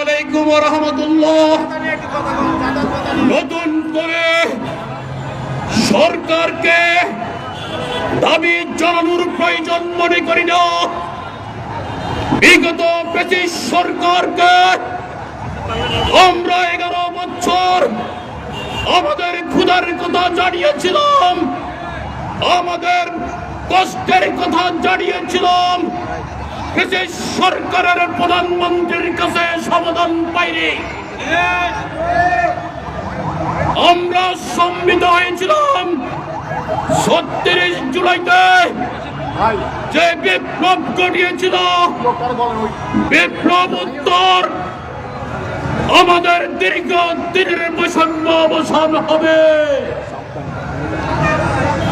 আলাইকুম রহমতুল্লাহ। নতুন করে সরকারকে দাবি জানানোর প্রয়োজন মনে করি না। বিগত ব্রিটিশ সরকারকে আমরা এগারো বছর আমাদের ক্ষুধার কথা জানিয়েছিলাম। আমাদের কষ্টের কথা জানিয়েছিলাম। সরকারের প্রধানমন্ত্রীর কাছে সমাধান পাইনি। আমরা সম্মিত হয়েছিলাম। ছত্রিশ জুলাইতে যে বিপ্লব ঘটিয়েছিল, বিপ্লব উত্তর আমাদের দীর্ঘ দিনের বৈষম্য অবসান হবে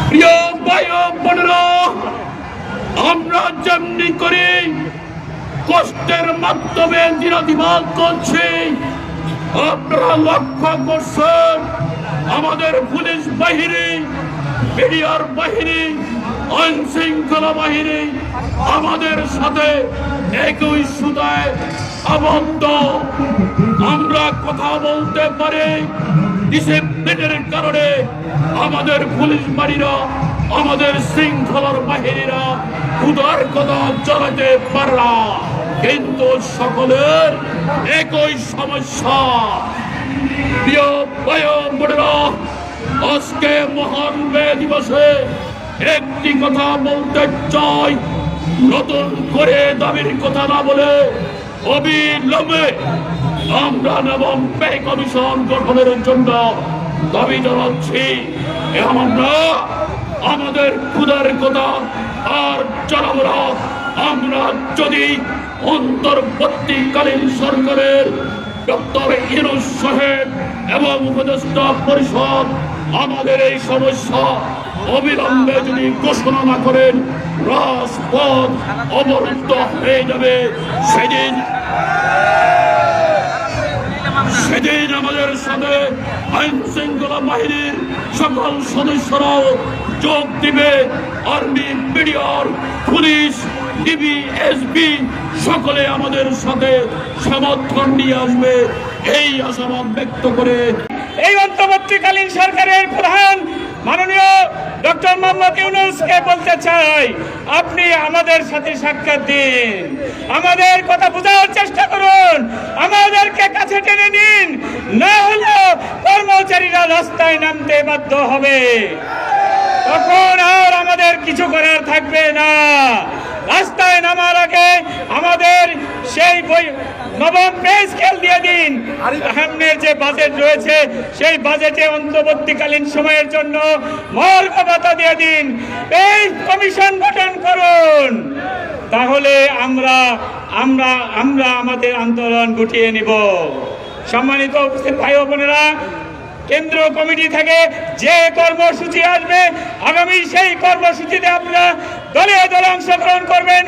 প্রিয় ভাই ও বোনেরা আমরা যেমনি করি কষ্টের মাধ্যমে দিনাতিবাদ করছি আপনারা লক্ষ্য করছেন আমাদের পুলিশ বাহিনী, মিডিয়ার বাহিনী আইন শৃঙ্খলা বাহিনী আমাদের সাথে একই সুদায় আবদ্ধ। আমরা কথা বলতে পারি ডিসিপ্লিনের কারণে আমাদের পুলিশ বাহিনীরা আমাদের শৃঙ্খলার বাহিনীরা উদার কথা চালাতে পারে কিন্তু সকলের একই সমস্যা। প্রিয় আজকে মহান দিবসে একটি কথা বলতে চাই। নতুন করে দাবির কথা না বলে অবিলম্বে আমরা নবম পে কমিশন গঠনের জন্য দাবি জানাচ্ছি। আমরা আমাদের ক্ষুদার কথা আর না। আমরা যদি অন্তর্বর্তীকালীন সরকারের ডক্টর ইরুজ সাহেব এবং উপদেষ্টা পরিষদ আমাদের এই সমস্যা অবিলম্বে যদি ঘোষণা না করেন, রাজপথ অবরুদ্ধ হয়ে যাবে। সেদিন সেদিন আমাদের সাথে আইন শৃঙ্খলা বাহিনীর সকল সদস্যরাও যোগ দিবে। আর্মি মিডিয়ার পুলিশ, ডিবি এসবি সকলে আমাদের সাথে সমর্থন নিয়ে আসবে। এই আশাবাদ ব্যক্ত করে এই অন্তর্বর্তীকালীন সরকারের প্রধান মাননীয় ডক্টর মোহাম্মদ ইউনুসকে বলতে চাই, আপনি আমাদের সাথে সাক্ষাৎ দিন। আমাদের কথা বোঝার চেষ্টা করুন। আমাদেরকে কাছে টেনে নিন। না হলে কর্মচারীরা রাস্তায় নামতে বাধ্য হবে। তখন আর আমাদের কিছু করার থাকবে না। রাস্তায় নামার আগে আমাদের সেই বই নবম পে স্কেল দিয়ে দিন। সামনের যে বাজেট রয়েছে, সেই বাজেটে অন্তর্বর্তীকালীন সময়ের জন্য মর্গ ভাতা দিয়ে দিন। এই কমিশন গঠন করুন। তাহলে আমরা আমরা আমরা আমাদের আন্দোলন গুটিয়ে নিব। সম্মানিত উপস্থিত ভাই বোনেরা কেন্দ্র কমিটি থেকে যে কর্মসূচি আসবে, আগামী সেই কর্মসূচিতে আপনারা দলে দলে অংশগ্রহণ করবেন।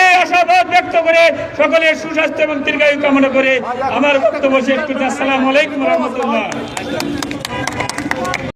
এই আশাবাদ ব্যক্ত করে সকলের সুস্বাস্থ্য এবং দীর্ঘায়ু কামনা করে আমার বক্তব্য শেষ করতে আসসালামু আলাইকুম রহমতুল্লাহ।